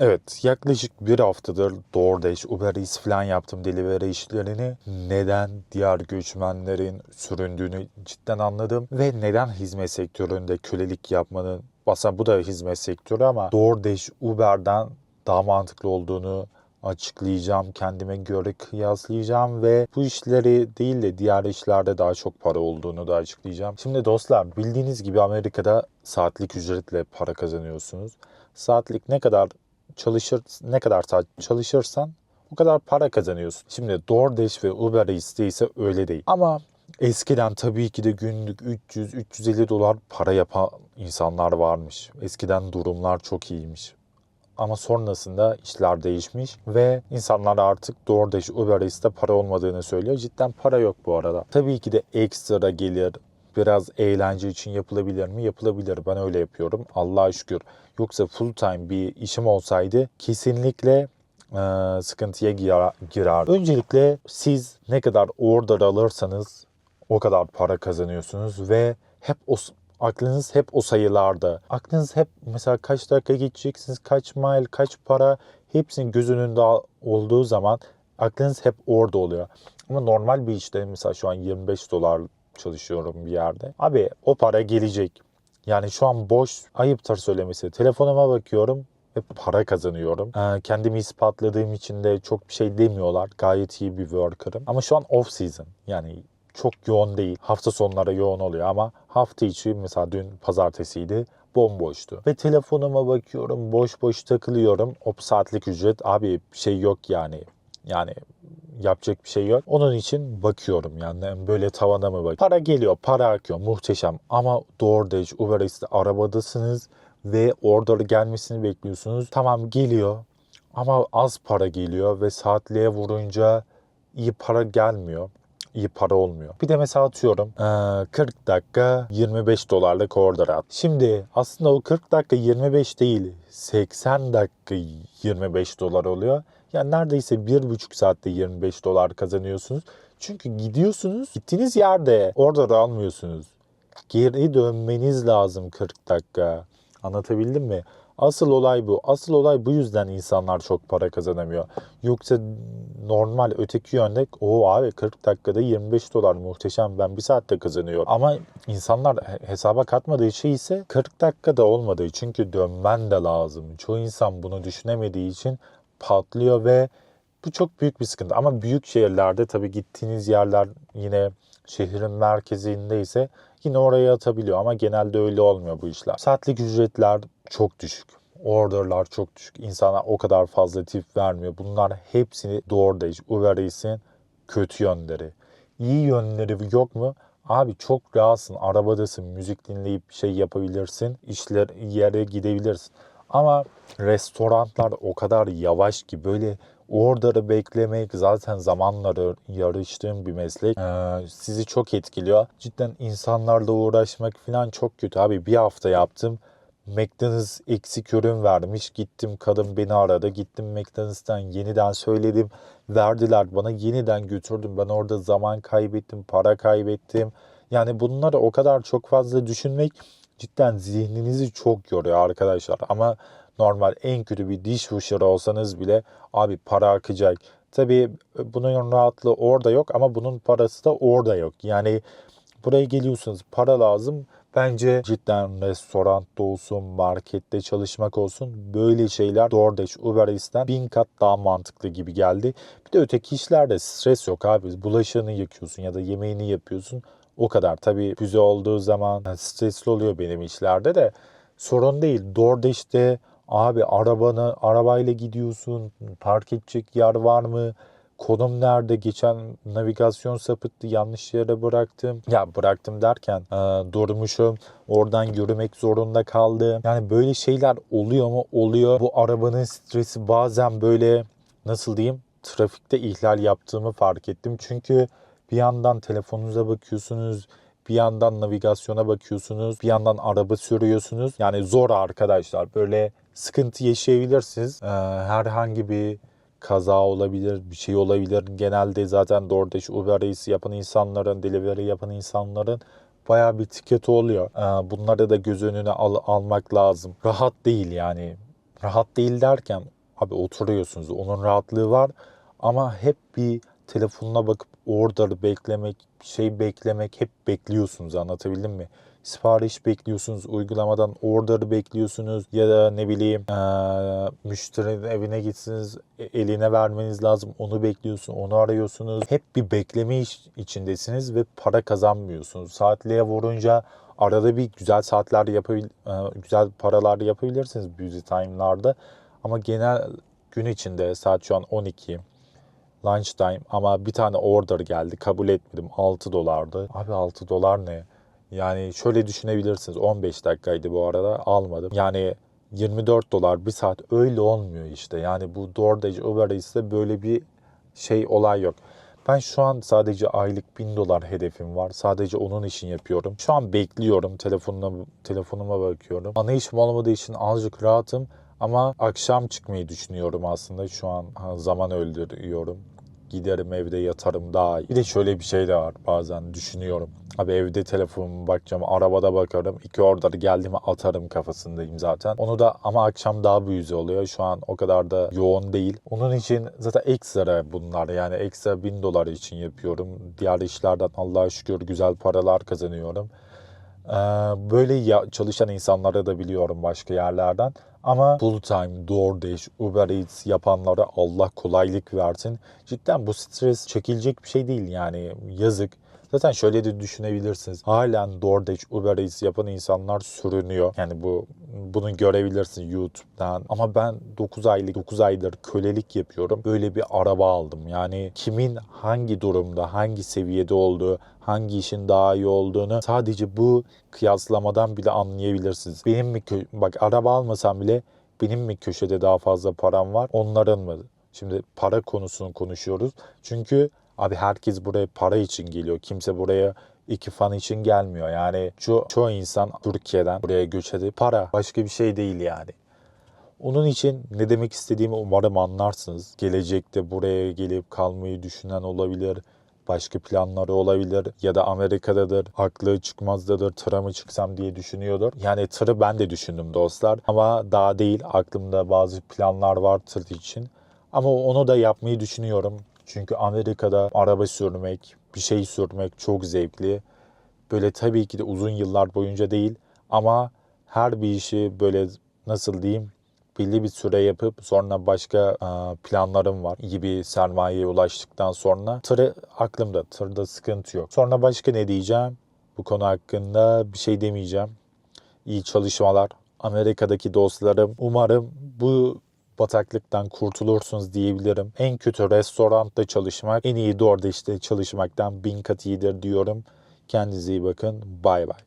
Evet, yaklaşık bir haftadır DoorDash, Uber Eats falan yaptım delivery işlerini. Neden diğer göçmenlerin süründüğünü cidden anladım. Ve neden hizmet sektöründe kölelik yapmanın, aslında bu da hizmet sektörü ama DoorDash, Uber'den daha mantıklı olduğunu açıklayacağım. Kendime göre kıyaslayacağım ve bu işleri değil de diğer işlerde daha çok para olduğunu da açıklayacağım. Şimdi dostlar bildiğiniz gibi Amerika'da saatlik ücretle para kazanıyorsunuz. Saatlik ne kadar çalışır ne kadar çalışırsan o kadar para kazanıyorsun. Şimdi DoorDash ve Uber Eats'te ise öyle değil. Ama eskiden tabii ki de günlük 300-350 dolar para yapan insanlar varmış. Eskiden durumlar çok iyiymiş. Ama sonrasında işler değişmiş ve insanlar artık DoorDash, Uber Eats'te para olmadığını söylüyor. Cidden para yok bu arada. Tabii ki de ekstra gelir, biraz eğlence için yapılabilir mi? Yapılabilir. Ben öyle yapıyorum. Allah'a şükür. Yoksa full time bir işim olsaydı kesinlikle e, sıkıntıya girer. Öncelikle siz ne kadar order alırsanız o kadar para kazanıyorsunuz ve hep o aklınız hep o sayılarda. Aklınız hep mesela kaç dakika geçeceksiniz, kaç mile, kaç para hepsinin göz önünde olduğu zaman aklınız hep orada oluyor. Ama normal bir işte mesela şu an 25 dolar çalışıyorum bir yerde. Abi o para gelecek. Yani şu an boş, ayıptır söylemesi. Telefonuma bakıyorum ve para kazanıyorum. Ee, kendimi ispatladığım için de çok bir şey demiyorlar. Gayet iyi bir worker'ım. Ama şu an off season. Yani çok yoğun değil. Hafta sonları yoğun oluyor ama hafta içi mesela dün pazartesiydi bomboştu. Ve telefonuma bakıyorum boş boş takılıyorum. O saatlik ücret abi şey yok yani. Yani yapacak bir şey yok. Onun için bakıyorum yani böyle tavana mı bak. Para geliyor, para akıyor muhteşem. Ama DoorDash, Uber Eats'te arabadasınız ve order gelmesini bekliyorsunuz. Tamam geliyor ama az para geliyor ve saatliğe vurunca iyi para gelmiyor iyi para olmuyor. Bir de mesela atıyorum 40 dakika 25 dolarlık order at. Şimdi aslında o 40 dakika 25 değil 80 dakika 25 dolar oluyor. Yani neredeyse 1,5 saatte 25 dolar kazanıyorsunuz. Çünkü gidiyorsunuz gittiğiniz yerde order almıyorsunuz. Geri dönmeniz lazım 40 dakika. Anlatabildim mi? Asıl olay bu. Asıl olay bu yüzden insanlar çok para kazanamıyor. Yoksa normal öteki yönde o abi 40 dakikada 25 dolar muhteşem ben bir saatte kazanıyorum. Ama insanlar hesaba katmadığı şey ise 40 dakikada olmadığı çünkü dönmen de lazım. Çoğu insan bunu düşünemediği için patlıyor ve bu çok büyük bir sıkıntı. Ama büyük şehirlerde tabii gittiğiniz yerler yine şehrin merkezindeyse yine oraya atabiliyor ama genelde öyle olmuyor bu işler. Saatlik ücretler çok düşük. Orderlar çok düşük. İnsanlar o kadar fazla tip vermiyor. Bunlar hepsini DoorDash, Uber Eats'in kötü yönleri. İyi yönleri yok mu? Abi çok rahatsın, arabadasın, müzik dinleyip şey yapabilirsin, işler yere gidebilirsin. Ama restoranlar o kadar yavaş ki böyle order'ı beklemek zaten zamanları yarıştığım bir meslek. Ee, sizi çok etkiliyor. Cidden insanlarla uğraşmak falan çok kötü abi. Bir hafta yaptım. McDonald's eksik ürün vermiş. Gittim kadın beni aradı. Gittim McDonald's'tan yeniden söyledim. Verdiler bana yeniden götürdüm. Ben orada zaman kaybettim, para kaybettim. Yani bunları o kadar çok fazla düşünmek cidden zihninizi çok yoruyor arkadaşlar. Ama normal en kötü bir dishwasher olsanız bile abi para akacak. Tabii bunun rahatlığı orada yok ama bunun parası da orada yok. Yani buraya geliyorsunuz para lazım. Bence cidden restoranda olsun, markette çalışmak olsun böyle şeyler DoorDash, Uber Eats'ten bin kat daha mantıklı gibi geldi. Bir de öteki işlerde stres yok abi. Bulaşığını yıkıyorsun ya da yemeğini yapıyorsun. O kadar. Tabii füze olduğu zaman stresli oluyor benim işlerde de. Sorun değil. DoorDash'te abi arabanı arabayla gidiyorsun. Park edecek yer var mı? Konum nerede? Geçen navigasyon sapıttı. Yanlış yere bıraktım. Ya bıraktım derken e, durmuşum. Oradan yürümek zorunda kaldım. Yani böyle şeyler oluyor mu? Oluyor. Bu arabanın stresi bazen böyle nasıl diyeyim? Trafikte ihlal yaptığımı fark ettim. Çünkü bir yandan telefonunuza bakıyorsunuz. Bir yandan navigasyona bakıyorsunuz. Bir yandan araba sürüyorsunuz. Yani zor arkadaşlar. Böyle sıkıntı yaşayabilirsiniz. Ee, herhangi bir kaza olabilir, bir şey olabilir. Genelde zaten DoorDash, Uber Eats yapan insanların, delivery yapan insanların bayağı bir tiketi oluyor. Ee, bunları da göz önüne al, almak lazım. Rahat değil yani. Rahat değil derken abi oturuyorsunuz. Onun rahatlığı var ama hep bir telefonuna bakıp order beklemek, şey beklemek hep bekliyorsunuz anlatabildim mi? Sipariş bekliyorsunuz, uygulamadan order bekliyorsunuz ya da ne bileyim eee müşterinin evine gitsiniz e- eline vermeniz lazım onu bekliyorsun, onu arıyorsunuz. Hep bir bekleme içindesiniz ve para kazanmıyorsunuz. Saatliğe vurunca arada bir güzel saatler yapabil, eee, güzel paralar yapabilirsiniz busy time'larda. Ama genel gün içinde saat şu an 12 lunchtime ama bir tane order geldi kabul etmedim 6 dolardı. Abi 6 dolar ne? Yani şöyle düşünebilirsiniz 15 dakikaydı bu arada almadım. Yani 24 dolar bir saat öyle olmuyor işte. Yani bu DoorDash Uber Eats'te böyle bir şey olay yok. Ben şu an sadece aylık 1000 dolar hedefim var. Sadece onun için yapıyorum. Şu an bekliyorum. Telefonuma, telefonuma bakıyorum. Ana işim olmadığı için azıcık rahatım. Ama akşam çıkmayı düşünüyorum aslında. Şu an zaman öldürüyorum. Giderim evde yatarım daha iyi. Bir de şöyle bir şey de var bazen düşünüyorum. Abi evde telefonuma bakacağım, arabada bakarım. İki order geldi mi atarım kafasındayım zaten. Onu da ama akşam daha büyüzü oluyor. Şu an o kadar da yoğun değil. Onun için zaten ekstra bunlar yani ekstra 1000 dolar için yapıyorum. Diğer işlerden Allah'a şükür güzel paralar kazanıyorum. Ee, Böyle çalışan insanları da biliyorum başka yerlerden. Ama full time DoorDash, Uber Eats yapanlara Allah kolaylık versin. Cidden bu stres çekilecek bir şey değil yani yazık. Zaten şöyle de düşünebilirsiniz. Halen DoorDash, Uber Eats yapan insanlar sürünüyor. Yani bu bunu görebilirsiniz YouTube'dan. Ama ben 9 aylık 9 aydır kölelik yapıyorum. Böyle bir araba aldım. Yani kimin hangi durumda, hangi seviyede olduğu, hangi işin daha iyi olduğunu sadece bu kıyaslamadan bile anlayabilirsiniz. Benim mi bak araba almasam bile benim mi köşede daha fazla param var, onların mı? Şimdi para konusunu konuşuyoruz. Çünkü abi herkes buraya para için geliyor. Kimse buraya iki fan için gelmiyor. Yani ço çoğu insan Türkiye'den buraya göç edip para başka bir şey değil yani. Onun için ne demek istediğimi umarım anlarsınız. Gelecekte buraya gelip kalmayı düşünen olabilir. Başka planları olabilir ya da Amerika'dadır, aklı çıkmazdadır, tıra mı çıksam diye düşünüyordur. Yani tırı ben de düşündüm dostlar ama daha değil aklımda bazı planlar var tır için. Ama onu da yapmayı düşünüyorum. Çünkü Amerika'da araba sürmek, bir şey sürmek çok zevkli. Böyle tabii ki de uzun yıllar boyunca değil ama her bir işi böyle nasıl diyeyim belli bir süre yapıp sonra başka planlarım var gibi sermayeye ulaştıktan sonra tırı aklımda tırda sıkıntı yok. Sonra başka ne diyeceğim? Bu konu hakkında bir şey demeyeceğim. İyi çalışmalar. Amerika'daki dostlarım umarım bu bataklıktan kurtulursunuz diyebilirim. En kötü restoranda çalışmak, en iyi DoorDash'te çalışmaktan bin kat iyidir diyorum. Kendinize iyi bakın. Bay bay.